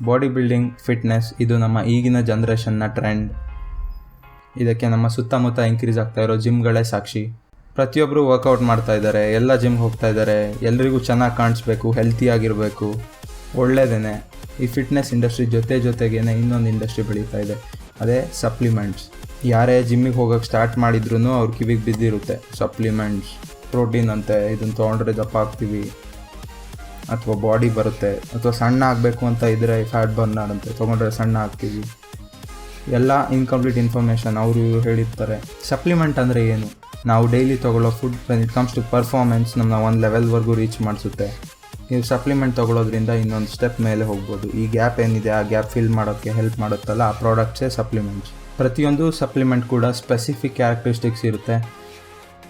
Body building fitness ಇದು ನಮ್ಮ ಈಗಿನ ಜನ್ರೇಷನ್ನ ಟ್ರೆಂಡ್ ಇದಕ್ಕೆ ನಮ್ಮ ಸುತ್ತಮುತ್ತ ಇನ್ಕ್ರೀಸ್ ಆಗ್ತಾ ಇರೋ ಜಿಮ್ಗಳೇ ಸಾಕ್ಷಿ. ಪ್ರತಿಯೊಬ್ಬರು ವರ್ಕೌಟ್ ಮಾಡ್ತಾ ಇದ್ದಾರೆ, ಎಲ್ಲ ಜಿಮ್ಗೆ ಹೋಗ್ತಾ ಇದ್ದಾರೆ, ಎಲ್ರಿಗೂ ಚೆನ್ನಾಗಿ ಕಾಣಿಸ್ಬೇಕು ಹೆಲ್ತಿಯಾಗಿರಬೇಕು ಒಳ್ಳೆಯದೇನೆ ಈ ಫಿಟ್ನೆಸ್ ಇಂಡಸ್ಟ್ರಿ ಜೊತೆ ಜೊತೆಗೇನೆ ಇನ್ನೊಂದು ಇಂಡಸ್ಟ್ರಿ ಬೆಳೀತಾ ಇದೆ. ಅದೇ ಸಪ್ಲಿಮೆಂಟ್ಸ್ ಯಾರೇ ಜಿಮ್ಮಿಗೆ ಹೋಗೋಕ್ಕೆ ಸ್ಟಾರ್ಟ್ ಮಾಡಿದ್ರು ಅವ್ರ ಕಿವಿಗೆ ಬಿದ್ದಿರುತ್ತೆ ಸಪ್ಲಿಮೆಂಟ್ಸ್ ಪ್ರೋಟೀನ್ ಅಂತೆ ಇದನ್ನು ತೊಗೊಂಡ್ರೆ ದಪ್ಪ ಆಗ್ತೀವಿ. ಅಥವಾ ಬಾಡಿ ಬರುತ್ತೆ, ಅಥವಾ ಸಣ್ಣ ಆಗಬೇಕು ಅಂತ ಇದ್ದರೆ ಫ್ಯಾಟ್ ಬರ್ನರ್ ಅಂತ ತೊಗೊಂಡ್ರೆ ಸಣ್ಣ ಆಗ್ತೀವಿ. ಎಲ್ಲ ಇನ್ಕಂಪ್ಲೀಟ್ ಇನ್ಫಾರ್ಮೇಷನ್ ಅವರು ಹೇಳಿರ್ತಾರೆ. ಸಪ್ಲಿಮೆಂಟ್ ಅಂದರೆ ಏನು? ನಾವು ಡೈಲಿ ತೊಗೊಳ್ಳೋ food it comes to performance ನಮ್ಮನ್ನ ಒಂದು ಲೆವೆಲ್ವರೆಗೂ ರೀಚ್ ಮಾಡಿಸುತ್ತೆ. ನೀವು ಸಪ್ಲಿಮೆಂಟ್ ತೊಗೊಳೋದ್ರಿಂದ ಇನ್ನೊಂದು ಸ್ಟೆಪ್ ಮೇಲೆ ಹೋಗ್ಬೋದು. ಈ ಗ್ಯಾಪ್ ಏನಿದೆ, ಆ ಗ್ಯಾಪ್ ಫಿಲ್ ಮಾಡೋಕ್ಕೆ ಹೆಲ್ಪ್ ಮಾಡುತ್ತಲ್ಲ, ಆ ಪ್ರಾಡಕ್ಟ್ಸೇ ಸಪ್ಲಿಮೆಂಟ್ಸ್ ಪ್ರತಿಯೊಂದು ಸಪ್ಲಿಮೆಂಟ್ ಕೂಡ ಸ್ಪೆಸಿಫಿಕ್ ಕ್ಯಾರೆಕ್ಟರಿಸ್ಟಿಕ್ಸ್ ಇರುತ್ತೆ.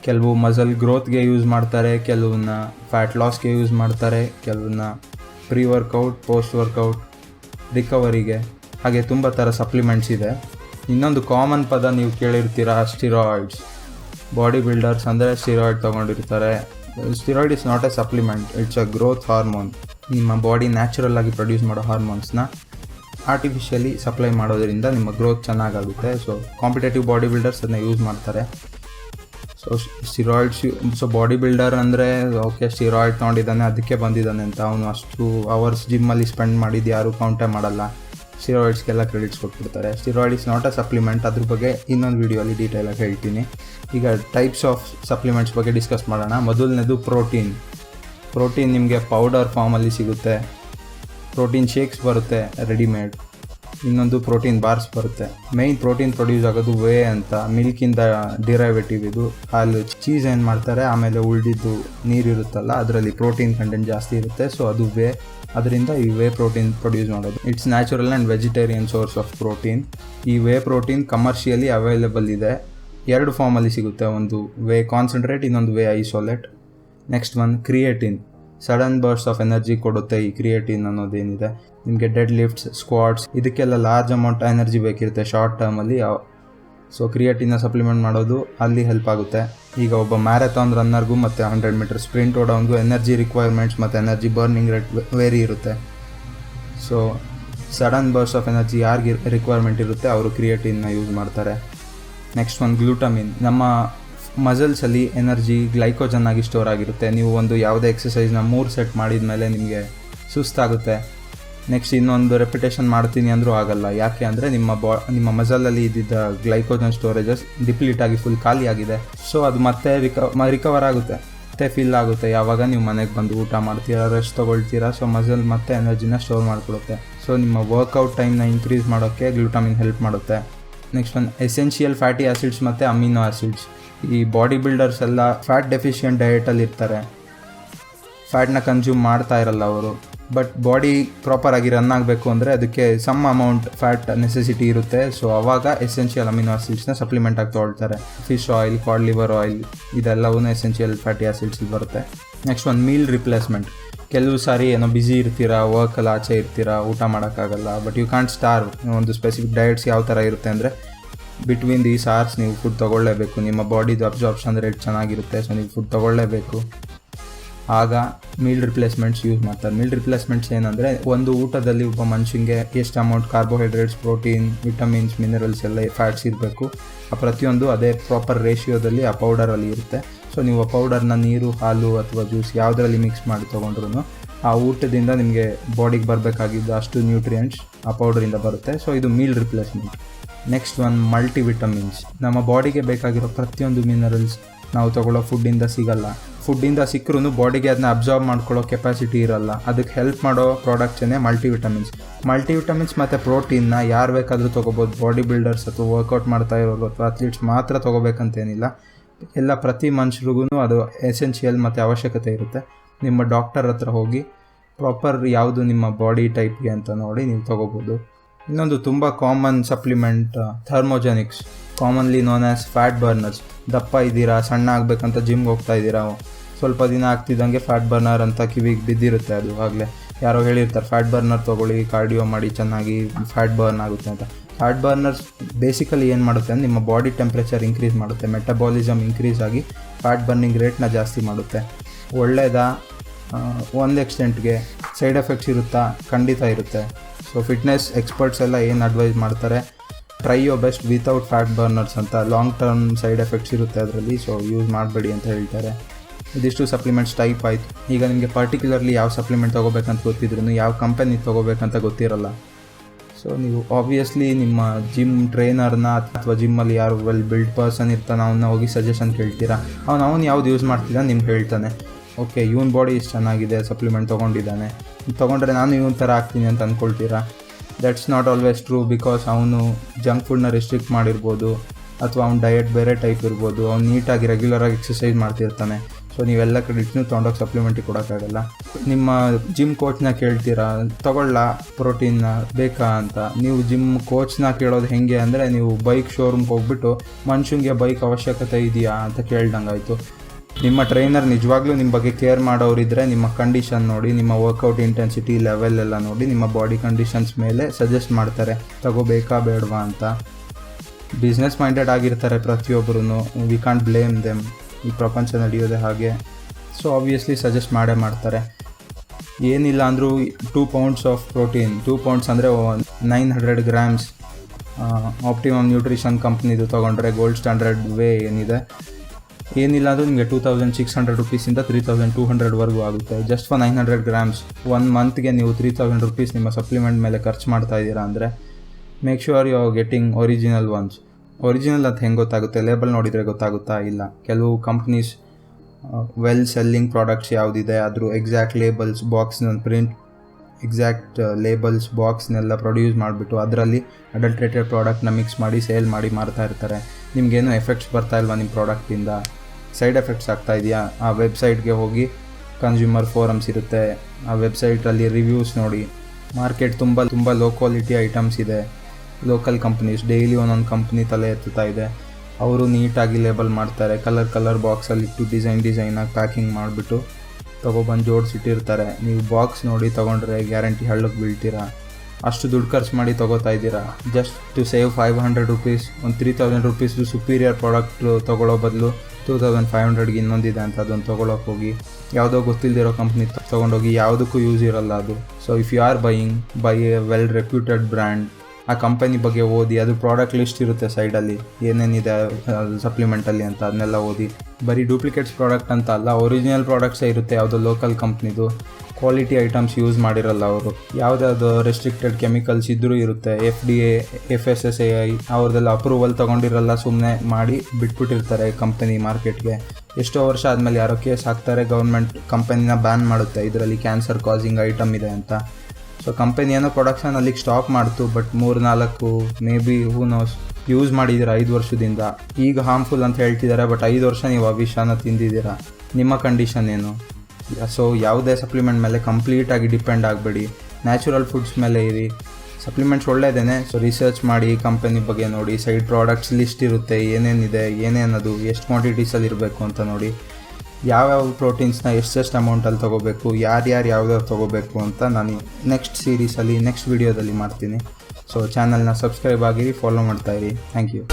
ಕೆಲವು ಮಸಲ್ ಗ್ರೋತ್ಗೆ ಯೂಸ್ ಮಾಡ್ತಾರೆ, ಕೆಲವನ್ನ ಫ್ಯಾಟ್ ಲಾಸ್ಗೆ ಯೂಸ್ ಮಾಡ್ತಾರೆ, ಕೆಲವನ್ನ ಪ್ರೀ ವರ್ಕೌಟ್ ಪೋಸ್ಟ್ ವರ್ಕೌಟ್ ರಿಕವರಿಗೆ ಹಾಗೆ ತುಂಬ ಥರ ಸಪ್ಲಿಮೆಂಟ್ಸ್ ಇದೆ. ಇನ್ನೊಂದು ಕಾಮನ್ ಪದ ನೀವು ಕೇಳಿರ್ತೀರ ಸ್ಟಿರಾಯ್ಡ್ಸ್ ಬಾಡಿ ಬಿಲ್ಡರ್ಸ್ ಅಂದರೆ steroid ತೊಗೊಂಡಿರ್ತಾರೆ. Steroid is not a supplement it's a growth hormone ನಿಮ್ಮ ಬಾಡಿ ನ್ಯಾಚುರಲ್ ಆಗಿ ಪ್ರೊಡ್ಯೂಸ್ ಮಾಡೋ ಹಾರ್ಮೋನ್ಸ್ನ ಆರ್ಟಿಫಿಷಿಯಲಿ ಸಪ್ಲೈ ಮಾಡೋದರಿಂದ ನಿಮ್ಮ ಗ್ರೋತ್ ಚೆನ್ನಾಗಾಗುತ್ತೆ ಸೊ ಕಾಂಪಿಟೇಟಿವ್ ಬಾಡಿ ಬಿಲ್ಡರ್ಸ್ ಅದನ್ನ ಯೂಸ್ ಮಾಡ್ತಾರೆ. So steroids so body builder ಅಂದರೆ ಓಕೆ ಸ್ಟಿರಾಯ್ಡ್ ತೊಗೊಂಡಿದ್ದಾನೆ, ಅದಕ್ಕೆ ಬಂದಿದ್ದಾನೆ ಅಂತ. ಅವನು ಅಷ್ಟು ಅವರ್ಸ್ ಜಿಮ್ಮಲ್ಲಿ ಸ್ಪೆಂಡ್ ಮಾಡಿದ್ದು ಯಾರೂ ಕೌಂಟೇ ಮಾಡಲ್ಲ. ಸ್ಟಿರಾಯ್ಡ್ಸ್ಗೆಲ್ಲ ಕ್ರೆಡಿಟ್ಸ್ ಕೊಟ್ಬಿಡ್ತಾರೆ. Steroid is not a supplement ಅದ್ರ ಬಗ್ಗೆ ಇನ್ನೊಂದು ವೀಡಿಯೋಲಿ ಡೀಟೇಲಾಗಿ ಹೇಳ್ತೀನಿ. ಈಗ ಟೈಪ್ಸ್ ಆಫ್ ಸಪ್ಲಿಮೆಂಟ್ಸ್ ಬಗ್ಗೆ ಡಿಸ್ಕಸ್ ಮಾಡೋಣ. ಮೊದಲನೇದು ಪ್ರೋಟೀನ್ ಪ್ರೋಟೀನ್ ನಿಮಗೆ ಪೌಡರ್ ಫಾರ್ಮಲ್ಲಿ ಸಿಗುತ್ತೆ. ಪ್ರೋಟೀನ್ ಶೇಕ್ಸ್ ಬರುತ್ತೆ ರೆಡಿಮೇಡ್ ಇನ್ನೊಂದು ಪ್ರೋಟೀನ್ ಬಾರ್ಸ್ ಬರುತ್ತೆ. ಮೈನ್ ಪ್ರೋಟೀನ್ ಪ್ರೊಡ್ಯೂಸ್ ಆಗೋದು ವೇ ಅಂತ, ಮಿಲ್ಕಿಂದ ಡಿರೈವೇಟಿವ್ ಇದು. ಹಾಲು ಚೀಸ್ ಏನು ಮಾಡ್ತಾರೆ, ಆಮೇಲೆ ಉಳಿದಿದ್ದು ನೀರಿರುತ್ತಲ್ಲ ಅದರಲ್ಲಿ ಪ್ರೋಟೀನ್ ಕಂಟೆಂಟ್ ಜಾಸ್ತಿ ಇರುತ್ತೆ. ಸೊ ಅದು ವೇ, ಅದರಿಂದ ಈ ವೇ ಪ್ರೋಟೀನ್ ಪ್ರೊಡ್ಯೂಸ್ ಮಾಡೋದು. It's natural and vegetarian source of protein ಈ ವೇ ಪ್ರೋಟೀನ್ ಕಮರ್ಷಿಯಲಿ ಅವೈಲೇಬಲ್ ಇದೆ. ಎರಡು ಫಾರ್ಮಲ್ಲಿ ಸಿಗುತ್ತೆ. ಒಂದು ವೇ ಕಾನ್ಸಂಟ್ರೇಟ್ ಇನ್ನೊಂದು whey isolate next one creatine sudden burst of energy ಕೊಡುತ್ತೆ ಈ ಕ್ರಿಯೇಟಿನ್ ಅನ್ನೋದೇನಿದೆ. ನಿಮಗೆ ಡೆಡ್ ಲಿಫ್ಟ್ಸ್, ಸ್ಕ್ವಾಡ್ಸ್, ಇದಕ್ಕೆಲ್ಲ ಲಾರ್ಜ್ ಅಮೌಂಟ್ ಎನರ್ಜಿ ಬೇಕಿರುತ್ತೆ ಶಾರ್ಟ್ ಟರ್ಮಲ್ಲಿ ಸೊ ಕ್ರಿಯೇಟಿನ ಸಪ್ಲಿಮೆಂಟ್ ಮಾಡೋದು ಅಲ್ಲಿ ಹೆಲ್ಪ್ ಆಗುತ್ತೆ. ಈಗ ಒಬ್ಬ ಮ್ಯಾರಥಾನ್ ರನ್ನರ್ಗೂ ಮತ್ತು ಹಂಡ್ರೆಡ್ ಮೀಟರ್ ಸ್ಪ್ರಿಂಟ್ ಓಡೋನ್ಗೂ ಎನರ್ಜಿ ರಿಕ್ವೈರ್ಮೆಂಟ್ಸ್ ಮತ್ತು ಎನರ್ಜಿ ಬರ್ನಿಂಗ್ ರೇಟ್ ವೇರಿ ಇರುತ್ತೆ. So sudden burst of energy ಯಾರಿಗೆ ರಿಕ್ವೈರ್ಮೆಂಟ್ ಇರುತ್ತೆ, ಅವರು ಕ್ರಿಯೇಟಿನ್ನ ಯೂಸ್ ಮಾಡ್ತಾರೆ. ನೆಕ್ಸ್ಟ್ ಒಂದು ಗ್ಲೂಟಮಿನ್. ನಮ್ಮ ಮಸಲ್ಸಲ್ಲಿ ಎನರ್ಜಿ ಗ್ಲೈಕೋಜನ್ ಆಗಿ ಸ್ಟೋರ್ ಆಗಿರುತ್ತೆ. ನೀವು ಒಂದು ಯಾವುದೇ ಎಕ್ಸಸೈಸ್ನ ಮೂರು ಸೆಟ್ ಮಾಡಿದ ಮೇಲೆ ನಿಮಗೆ ಸುಸ್ತಾಗುತ್ತೆ. ನೆಕ್ಸ್ಟ್ ಇನ್ನೊಂದು ರೆಪಿಟೇಷನ್ ಮಾಡ್ತೀನಿ ಅಂದರೂ ಆಗಲ್ಲ. ಯಾಕೆ ಅಂದರೆ ನಿಮ್ಮ ಬಾ, ನಿಮ್ಮ ಮಸಲಲ್ಲಿ ಇದ್ದಿದ್ದ ಗ್ಲೈಕೋಜನ್ ಸ್ಟೋರೇಜಸ್ ಡಿಪ್ಲೀಟ್ ಆಗಿ ಫುಲ್ ಖಾಲಿ ಆಗಿದೆ. ಸೊ ಅದು ಮತ್ತೆ ರಿಕ ರಿಕವರ್ ಆಗುತ್ತೆ. ಮತ್ತೆ ಫಿಲ್ ಆಗುತ್ತೆ. ಯಾವಾಗ ನೀವು ಮನೆಗೆ ಬಂದು ಊಟ ಮಾಡ್ತೀರಾ ರೆಸ್ಟ್ ತೊಗೊಳ್ತೀರಾ ಸೊ ಮಸಲ್ ಮತ್ತೆ ಎನರ್ಜಿನ ಸ್ಟೋರ್ ಮಾಡಿಕೊಡುತ್ತೆ. ಸೊ ನಿಮ್ಮ ವರ್ಕೌಟ್ ಟೈಮ್ನ ಇನ್ಕ್ರೀಸ್ ಮಾಡೋಕ್ಕೆ ಗ್ಲೂಟಾಮಿನ್ ಹೆಲ್ಪ್ ಮಾಡುತ್ತೆ. ನೆಕ್ಸ್ಟ್ ಒಂದು ಎಸೆನ್ಷಿಯಲ್ ಫ್ಯಾಟಿ ಆಸಿಡ್ಸ್ ಮತ್ತು ಅಮಿನೋ ಆಸಿಡ್ಸ್ ಈ ಬಾಡಿ ಬಿಲ್ಡರ್ಸ್ ಎಲ್ಲ ಫ್ಯಾಟ್ ಡೆಫಿಷಿಯೆಂಟ್ ಡಯೆಟಲ್ಲಿ ಇರ್ತಾರೆ. ಫ್ಯಾಟ್ನ ಕನ್ಸ್ಯೂಮ್ ಮಾಡ್ತಾ ಇರಲ್ಲ ಅವರು. ಬಟ್ ಬಾಡಿ ಪ್ರಾಪರಾಗಿ ರನ್ ಆಗಬೇಕು ಅಂದರೆ ಅದಕ್ಕೆ ಸಮ್ ಅಮೌಂಟ್ ಫ್ಯಾಟ್ ನೆಸೆಸಿಟಿ ಇರುತ್ತೆ. ಸೊ ಆವಾಗ ಎಸೆನ್ಷಿಯಲ್ ಅಮಿನೋ ಆಸಿಡ್ಸ್ನ ಸಪ್ಲಿಮೆಂಟ್ ಆಗಿ ತೊಗೊಳ್ತಾರೆ. Fish oil cod liver oil ಇದೆಲ್ಲವೂ ಎಸೆನ್ಷಿಯಲ್ ಫ್ಯಾಟಿ ಆಸಿಡ್ಸ್ ಬರುತ್ತೆ. ನೆಕ್ಸ್ಟ್ ಒಂದು ಮೀಲ್ ರಿಪ್ಲೇಸ್ಮೆಂಟ್ ಕೆಲವು ಸಾರಿ ಏನೋ ಬ್ಯುಸಿ ಇರ್ತೀರಾ ವರ್ಕಲ್ಲಿ ಆಚೆ ಇರ್ತೀರಾ, ಊಟ ಮಾಡೋಕ್ಕಾಗಲ್ಲ ಬಟ್ ಯು ಕ್ಯಾಂಟ್ ಸ್ಟಾರ್ ಒಂದು ಸ್ಪೆಸಿಫಿಕ್ ಡಯಟ್ಸ್ ಯಾವ ಥರ ಇರುತ್ತೆ ಅಂದರೆ ಬಿಟ್ವೀನ್ ದೀಸ್ ಸಾರ್ಸ್ ನೀವು ಫುಡ್ ತೊಗೊಳ್ಳೇಬೇಕು. ನಿಮ್ಮ ಬಾಡಿದು ಅಬ್ಸಾರ್ಪ್ಷನ್ ರೇಟ್ ಚೆನ್ನಾಗಿರುತ್ತೆ ಸೊ ನೀವು ಫುಡ್ ತೊಗೊಳ್ಳೇಬೇಕು. ಆಗ ಮೀಲ್ ರಿಪ್ಲೇಸ್ಮೆಂಟ್ಸ್ ಯೂಸ್ ಮಾಡ್ತಾರೆ. ಮೀಲ್ ರಿಪ್ಲೇಸ್ಮೆಂಟ್ಸ್ ಏನಂದರೆ, ಒಂದು ಊಟದಲ್ಲಿ ಒಬ್ಬ ಮನುಷ್ಯನಿಗೆ ಎಷ್ಟು amount carbohydrates protein vitamins minerals ಎಲ್ಲ ಫ್ಯಾಟ್ಸ್ ಇರಬೇಕು. ಆ ಪ್ರತಿಯೊಂದು ಅದೇ ಪ್ರಾಪರ್ ರೇಷಿಯೋದಲ್ಲಿ ಆ ಪೌಡರಲ್ಲಿ ಇರುತ್ತೆ. ಸೊ ನೀವು ಪೌಡರ್ನ ನೀರು, ಹಾಲು ಅಥವಾ ಜ್ಯೂಸ್ ಯಾವುದರಲ್ಲಿ ಮಿಕ್ಸ್ ಮಾಡಿ ತೊಗೊಂಡ್ರು ಆ ಊಟದಿಂದ ನಿಮಗೆ ಬಾಡಿಗೆ ಬರಬೇಕಾಗಿದ್ದು ಅಷ್ಟು ನ್ಯೂಟ್ರಿಯೆಂಟ್ಸ್ ಆ ಪೌಡರಿಂದ ಬರುತ್ತೆ. ಸೊ ಇದು meal replacement next one multi vitamins ನಮ್ಮ ಬಾಡಿಗೆ ಬೇಕಾಗಿರೋ ಪ್ರತಿಯೊಂದು ಮಿನರಲ್ಸ್ ನಾವು ತಗೊಳ್ಳೋ ಫುಡ್ಡಿಂದ ಸಿಗಲ್ಲ. ಫುಡ್ಡಿಂದ ಸಿಕ್ಕರೂ ಬಾಡಿಗೆ ಅದನ್ನ ಅಬ್ಸಾರ್ಬ್ ಮಾಡ್ಕೊಳ್ಳೋ ಕೆಪಾಸಿಟಿ ಇರಲ್ಲ. ಅದಕ್ಕೆ ಹೆಲ್ಪ್ ಮಾಡೋ ಪ್ರಾಡಕ್ಟ್ಸೇ ಮಲ್ಟಿ ವಿಟಮಿನ್ಸ್ ಮಲ್ಟಿ ವಿಟಮಿನ್ಸ್ ಮತ್ತು ಪ್ರೋಟೀನ್ನ ಯಾರು ಬೇಕಾದರೂ ತೊಗೋಬೋದು. ಬಾಡಿ ಬಿಲ್ಡರ್ಸ್ ಅಥವಾ ವರ್ಕೌಟ್ ಮಾಡ್ತಾ ಇರೋರು ಅಥವಾ ಅಥ್ಲೀಟ್ಸ್ ಮಾತ್ರ ತೊಗೋಬೇಕಂತೇನಿಲ್ಲ. ಎಲ್ಲ ಪ್ರತಿ ಮನುಷ್ಯರಿಗೂ ಅದು ಎಸೆನ್ಷಿಯಲ್ ಮತ್ತು ಅವಶ್ಯಕತೆ ಇರುತ್ತೆ. ನಿಮ್ಮ ಡಾಕ್ಟರ್ ಹತ್ರ ಹೋಗಿ ಪ್ರಾಪರ್ ಯಾವುದು ನಿಮ್ಮ ಬಾಡಿ ಟೈಪ್ಗೆ ಅಂತ ನೋಡಿ ನೀವು ತೊಗೋಬೋದು. ಇನ್ನೊಂದು ತುಂಬ common supplement thermogenics commonly known as fat burners ದಪ್ಪ ಇದ್ದೀರಾ, ಸಣ್ಣ ಆಗಬೇಕಂತ ಜಿಮ್ಗೆ ಹೋಗ್ತಾ ಇದ್ದೀರಾ, ಸ್ವಲ್ಪ ದಿನ ಆಗ್ತಿದ್ದಂಗೆ ಫ್ಯಾಟ್ ಬರ್ನರ್ ಅಂತ ಕಿವಿಗೆ ಬಿದ್ದಿರುತ್ತೆ ಅದು ಆಗಲೇ. ಯಾರೋ ಹೇಳಿರ್ತಾರೆ ಫ್ಯಾಟ್ ಬರ್ನರ್ ತೊಗೊಳ್ಳಿ ಕಾರ್ಡಿಯೋ ಮಾಡಿ ಚೆನ್ನಾಗಿ ಫ್ಯಾಟ್ ಬರ್ನ್ ಆಗುತ್ತೆ ಅಂತ. ಫ್ಯಾಟ್ ಬರ್ನರ್ಸ್ ಬೇಸಿಕಲಿ ಏನು ಮಾಡುತ್ತೆ ಅಂದರೆ ನಿಮ್ಮ ಬಾಡಿ ಟೆಂಪ್ರೇಚರ್ ಇನ್ಕ್ರೀಸ್ ಮಾಡುತ್ತೆ ಮೆಟಬಾಲಿಸಮ್ ಇನ್ಕ್ರೀಸ್ ಆಗಿ ಫ್ಯಾಟ್ ಬರ್ನಿಂಗ್ ರೇಟ್ನ ಜಾಸ್ತಿ ಮಾಡುತ್ತೆ. ಒಳ್ಳೆಯದಾ ಒಂದು ಎಕ್ಸ್ಟೆಂಟ್ಗೆ ಸೈಡ್ ಎಫೆಕ್ಟ್ಸ್ ಇರುತ್ತಾ? ಖಂಡಿತ ಇರುತ್ತೆ. ಸೊ ಫಿಟ್ನೆಸ್ ಎಕ್ಸ್ಪರ್ಟ್ಸ್ ಎಲ್ಲ ಏನು ಅಡ್ವೈಸ್ ಮಾಡ್ತಾರೆ? Try your best without fat burners ಅಂತ. ಲಾಂಗ್ ಟರ್ಮ್ ಸೈಡ್ ಎಫೆಕ್ಟ್ಸ್ ಇರುತ್ತೆ ಅದರಲ್ಲಿ ಸೊ ಯೂಸ್ ಮಾಡಬೇಡಿ ಅಂತ ಹೇಳ್ತಾರೆ. ಇದಿಷ್ಟು ಸಪ್ಲಿಮೆಂಟ್ಸ್ ಟೈಪ್ ಆಯಿತು. ಈಗ ನಿಮಗೆ ಪರ್ಟಿಕ್ಯುಲರ್ಲಿ ಯಾವ ಸಪ್ಲಿಮೆಂಟ್ ತೊಗೋಬೇಕಂತ ಗೊತ್ತಿದ್ರು ಯಾವ ಕಂಪನಿ ತೊಗೋಬೇಕಂತ ಗೊತ್ತಿರಲ್ಲ. ಸೊ ನೀವು ಆಬ್ವಿಯಸ್ಲಿ ನಿಮ್ಮ ಜಿಮ್ ಟ್ರೈನರ್ನ ಅಥವಾ ಜಿಮ್ಮಲ್ಲಿ ಯಾರು ವೆಲ್ ಬಿಲ್ಡ್ ಪರ್ಸನ್ ಇರ್ತಾನೆ ಅವನ್ನ ಹೋಗಿ ಸಜೆಷನ್ ಕೇಳ್ತೀರಾ? ಅವ್ನು ಅವ್ನು ಯಾವ್ದು ಯೂಸ್ ಮಾಡ್ತೀರಾ ನಿಮ್ಗೆ ಹೇಳ್ತಾನೆ. ಓಕೆ ಇವನ್ ಬಾಡಿ ಇಷ್ಟು ಚೆನ್ನಾಗಿದೆ ಸಪ್ಲಿಮೆಂಟ್ ತೊಗೊಂಡಿದ್ದಾನೆ. ತೊಗೊಂಡ್ರೆ ನಾನು ಇವನ್ ಥರ ಆಗ್ತೀನಿ ಅಂತ ಅಂದ್ಕೊಳ್ತೀರಾ that's not always true because ಅವನು ಜಂಕ್ ಫುಡ್ನ ರಿಸ್ಟ್ರಿಕ್ಟ್ ಮಾಡಿರ್ಬೋದು, ಅಥವಾ ಅವ್ನ ಡಯಟ್ ಬೇರೆ ಟೈಪ್ ಇರ್ಬೋದು, ಅವ್ನು ನೀಟಾಗಿ ರೆಗ್ಯುಲರಾಗಿ ಎಕ್ಸಸೈಸ್ ಮಾಡ್ತಿರ್ತಾನೆ. ಸೊ ನೀವೆಲ್ಲ ಕ್ರೆಡಿಟ್ನು ತೊಗೊಂಡೋಗಿ ಸಪ್ಲಿಮೆಂಟ್ರಿ ಕೊಡೋಕ್ಕಾಗಲ್ಲ. ನಿಮ್ಮ ಜಿಮ್ ಕೋಚ್ನ ಕೇಳ್ತೀರಾ? ತಗೊಳ್ಳ ಪ್ರೋಟೀನ್ನ ಬೇಕಾ ಅಂತ. ನೀವು ಜಿಮ್ ಕೋಚ್ನ ಕೇಳೋದು ಹೆಂಗೆ ಅಂದರೆ ನೀವು ಬೈಕ್ ಶೋರೂಮ್ಗೆ ಹೋಗ್ಬಿಟ್ಟು ಮನುಷ್ಯನಿಗೆ ಬೈಕ್ ಅವಶ್ಯಕತೆ ಇದೆಯಾ ಅಂತ ಕೇಳ್ದಂಗಾಯಿತು. ನಿಮ್ಮ ಟ್ರೈನರ್ ನಿಜವಾಗ್ಲೂ ನಿಮ್ಮ ಬಗ್ಗೆ ಕೇರ್ ಮಾಡೋರಿದ್ದರೆ ನಿಮ್ಮ ಕಂಡೀಷನ್ ನೋಡಿ, ನಿಮ್ಮ ವರ್ಕೌಟ್ ಇಂಟೆನ್ಸಿಟಿ ಲೆವೆಲ್ ಎಲ್ಲ ನೋಡಿ, ನಿಮ್ಮ ಬಾಡಿ ಕಂಡೀಷನ್ಸ್ ಮೇಲೆ ಸಜೆಸ್ಟ್ ಮಾಡ್ತಾರೆ. ತಗೋಬೇಕಾ ಬೇಡವಾ ಅಂತ. ಬಿಸ್ನೆಸ್ ಮೈಂಡೆಡ್ ಆಗಿರ್ತಾರೆ ಪ್ರತಿಯೊಬ್ಬರೂ ವಿ ಕಾಂಟ್ ಬ್ಲೇಮ್ ದೆಮ್ ಈ ಪ್ರಪಂಚ ನಡೆಯೋದೇ ಹಾಗೆ. ಸೊ ಆಬ್ವಿಯಸ್ಲಿ ಸಜೆಸ್ಟ್ ಮಾಡೇ ಮಾಡ್ತಾರೆ. ಏನಿಲ್ಲ ಅಂದರೂ two pounds of protein two pounds ಅಂದರೆ nine hundred grams optimum nutrition ಕಂಪ್ನಿದು ತೊಗೊಂಡ್ರೆ ಗೋಲ್ಡ್ ಸ್ಟ್ಯಾಂಡರ್ಡ್ ವೇ ಏನಿದೆ. ಏನಿಲ್ಲ ಅಂದರೂ ನಿಮಗೆ ಟೂ ತೌಸಂಡ್ ಸಿಕ್ಸ್ ಹಂಡ್ರೆಡ್ ರುಪೀಸಿಂದ ತ್ರೀ ತೌಸಂಡ್ ಟೂ ಹಂಡ್ರೆಡ್ವರೆಗೂ ಆಗುತ್ತೆ. Just for nine hundred grams one ಮಂತ್ಗೆ ನೀವು ತ್ರೀ ತೌಸಂಡ್ ರುಪೀಸ್ ನಿಮ್ಮ ಸಪ್ಲಿಮೆಂಟ್ ಮೇಲೆ ಖರ್ಚು ಮಾಡ್ತಾ ಇದ್ದೀರಾ ಅಂದರೆ make sure you are getting original ones original ಅದು ಹೆಂಗೆ ಗೊತ್ತಾಗುತ್ತೆ? ಲೇಬಲ್ ನೋಡಿದರೆ ಗೊತ್ತಾಗುತ್ತಾ? ಇಲ್ಲ. ಕೆಲವು ಕಂಪ್ನೀಸ್ ವೆಲ್ ಸೆಲ್ಲಿಂಗ್ ಪ್ರಾಡಕ್ಟ್ಸ್ ಯಾವುದಿದೆ ಅದ್ರ ಎಕ್ಸಾಕ್ಟ್ ಲೇಬಲ್ಸ್ ಬಾಕ್ಸ್ನ ಪ್ರಿಂಟ್ ಎಕ್ಸಾಕ್ಟ್ ಲೇಬಲ್ಸ್ ಬಾಕ್ಸ್ನೆಲ್ಲ ಪ್ರೊಡ್ಯೂಸ್ ಮಾಡಿಬಿಟ್ಟು ಅದರಲ್ಲಿ ಅಡಲ್ಟ್ರೇಟೆಡ್ ಪ್ರಾಡಕ್ಟ್ನ ಮಿಕ್ಸ್ ಮಾಡಿ ಸೇಲ್ ಮಾಡಿ ಮಾರ್ತಾ ಇರ್ತಾರೆ. ನಿಮಗೇನು ಎಫೆಕ್ಟ್ಸ್ ಬರ್ತಾ ಇಲ್ವಾ ನಿಮ್ಮ ಪ್ರಾಡಕ್ಟಿಂದ ಸೈಡ್ ಎಫೆಕ್ಟ್ಸ್ ಆಗ್ತಾ ಇದೆಯಾ? ಆ ವೆಬ್ಸೈಟ್ಗೆ ಹೋಗಿ ಕನ್ಸ್ಯೂಮರ್ ಫೋರಮ್ಸ್ ಇರುತ್ತೆ. ಆ ವೆಬ್ಸೈಟಲ್ಲಿ ರಿವ್ಯೂಸ್ ನೋಡಿ. ಮಾರ್ಕೆಟ್ ತುಂಬ ತುಂಬ ಲೋ ಕ್ವಾಲಿಟಿ ಐಟಮ್ಸ್ ಇದೆ. ಲೋಕಲ್ ಕಂಪ್ನೀಸ್ ಡೈಲಿ ಒಂದೊಂದು ಕಂಪ್ನಿ ತಲೆ ಎತ್ತುತ್ತಾ ಇದೆ. ಅವರು ನೀಟಾಗಿ ಲೇಬಲ್ ಮಾಡ್ತಾರೆ ಕಲರ್ ಕಲರ್ ಬಾಕ್ಸಲ್ಲಿ ಇಟ್ಟು ಡಿಸೈನ್ ಡಿಸೈನಾಗಿ ಪ್ಯಾಕಿಂಗ್ ಮಾಡಿಬಿಟ್ಟು ತೊಗೊಬಂದು ಜೋಡಿಸಿಟ್ಟಿರ್ತಾರೆ. ನೀವು ಬಾಕ್ಸ್ ನೋಡಿ ತೊಗೊಂಡ್ರೆ ಗ್ಯಾರಂಟಿ ಹಳ್ಳಕ್ಕೆ ಬೀಳ್ತೀರಾ? ಅಷ್ಟು ದುಡ್ಡು ಖರ್ಚು ಮಾಡಿ ತೊಗೋತಾ ಇದ್ದೀರಾ? Just to save five hundred rupees ಒಂದು ತ್ರೀ ತೌಸಂಡ್ ರುಪೀಸ್ದು ಸುಪೀರಿಯರ್ ಪ್ರಾಡಕ್ಟ್ ತೊಗೊಳ್ಳೋ ಬದಲು ಟೂ ತೌಸಂಡ್ ಫೈವ್ ಹಂಡ್ರೆಡ್ಗೆ ಇನ್ನೊಂದಿದೆ ಅಂತ ಅದನ್ನು ತೊಗೊಳಕ್ಕೆ ಹೋಗಿ. ಯಾವುದೋ ಗೊತ್ತಿಲ್ಲದಿರೋ ಕಂಪ್ನಿ ತೊಗೊಂಡೋಗಿ ಯಾವುದಕ್ಕೂ ಯೂಸ್ ಇರಲ್ಲ ಅದು. So if you are buying buy a well reputed brand ಆ ಕಂಪನಿ ಬಗ್ಗೆ ಓದಿ ಅದು ಪ್ರಾಡಕ್ಟ್ ಲಿಸ್ಟ್ ಇರುತ್ತೆ ಸೈಡಲ್ಲಿ ಏನೇನಿದೆ ಸಪ್ಲಿಮೆಂಟಲ್ಲಿ ಅಂತ ಅದನ್ನೆಲ್ಲ ಓದಿ. ಬರೀ ಡೂಪ್ಲಿಕೇಟ್ಸ್ ಪ್ರಾಡಕ್ಟ್ ಅಂತ ಅಲ್ಲ ಒರಿಜಿನಲ್ ಪ್ರಾಡಕ್ಟ್ಸೇ ಇರುತ್ತೆ, ಯಾವುದೋ ಲೋಕಲ್ ಕಂಪ್ನಿದು ಕ್ವಾಲಿಟಿ ಐಟಮ್ಸ್ ಯೂಸ್ ಮಾಡಿರಲ್ಲ ಅವರು. ಯಾವುದಾದ್ರು ರೆಸ್ಟ್ರಿಕ್ಟೆಡ್ ಕೆಮಿಕಲ್ಸ್ ಇದ್ದರೂ ಇರುತ್ತೆ F D A F S S A I ಅವ್ರದ್ದೆಲ್ಲ ಅಪ್ರೂವಲ್ ತೊಗೊಂಡಿರಲ್ಲ ಸುಮ್ಮನೆ ಮಾಡಿ ಬಿಟ್ಬಿಟ್ಟಿರ್ತಾರೆ ಕಂಪನಿ ಮಾರ್ಕೆಟ್ಗೆ ಎಷ್ಟೋ ವರ್ಷ ಆದಮೇಲೆ ಯಾರೋ ಕೇಸ್ ಹಾಕ್ತಾರೆ ಗೌರ್ಮೆಂಟ್ ಕಂಪನಿನ ಬ್ಯಾನ್ ಮಾಡುತ್ತೆ, ಇದರಲ್ಲಿ ಕ್ಯಾನ್ಸರ್ ಕಾಸಿಂಗ್ ಐಟಮ್ ಇದೆ ಅಂತ. ಸೊ ಕಂಪನಿ ಏನೋ ಪ್ರೊಡಕ್ಷನ್ ಅಲ್ಲಿಗೆ ಸ್ಟಾಪ್ ಮಾಡ್ತು ಬಟ್ ಮೂರು ನಾಲ್ಕು may be who knows use ಮಾಡಿದ್ದೀರಾ ಐದು ವರ್ಷದಿಂದ. ಈಗ ಹಾರ್ಮ್ಫುಲ್ ಅಂತ ಹೇಳ್ತಿದ್ದಾರೆ ಬಟ್ ಐದು ವರ್ಷ ನೀವು ಆ ವಿಷಾನ ತಿಂದಿದ್ದೀರಾ? ನಿಮ್ಮ ಕಂಡೀಷನ್ ಏನು? ಸೊ ಯಾವುದೇ ಸಪ್ಲಿಮೆಂಟ್ ಮೇಲೆ ಕಂಪ್ಲೀಟಾಗಿ ಡಿಪೆಂಡ್ ಆಗಬೇಡಿ. ನ್ಯಾಚುರಲ್ ಫುಡ್ಸ್ ಮೇಲೆ ಇರಿ. ಸಪ್ಲಿಮೆಂಟ್ಸ್ ಒಳ್ಳೆಯದೇ ಸೊ ರಿಸರ್ಚ್ ಮಾಡಿ ಕಂಪನಿ ಬಗ್ಗೆ ನೋಡಿ. ಸೈಡ್ ಪ್ರಾಡಕ್ಟ್ಸ್ ಲಿಸ್ಟ್ ಇರುತ್ತೆ, ಏನೇನಿದೆ, ಏನೇನದು, ಎಷ್ಟು ಕ್ವಾಂಟಿಟೀಸಲ್ಲಿ ಇರಬೇಕು ಅಂತ ನೋಡಿ. ಯಾವ್ಯಾವ ಪ್ರೋಟೀನ್ಸ್ನ ಎಷ್ಟೆಷ್ಟು ಅಮೌಂಟಲ್ಲಿ ತೊಗೋಬೇಕು, ಯಾರ್ಯಾರು ಯಾವ್ದಾರು ತೊಗೋಬೇಕು ಅಂತ ನಾನು ನೆಕ್ಸ್ಟ್ ಸೀರೀಸಲ್ಲಿ ನೆಕ್ಸ್ಟ್ ವೀಡಿಯೋದಲ್ಲಿ ಮಾಡ್ತೀನಿ. ಸೊ ಚಾನಲ್ನ ಸಬ್ಸ್ಕ್ರೈಬ್ ಆಗಿರಿ ಫಾಲೋ ಮಾಡ್ತಾಯಿರಿ ಥ್ಯಾಂಕ್ ಯು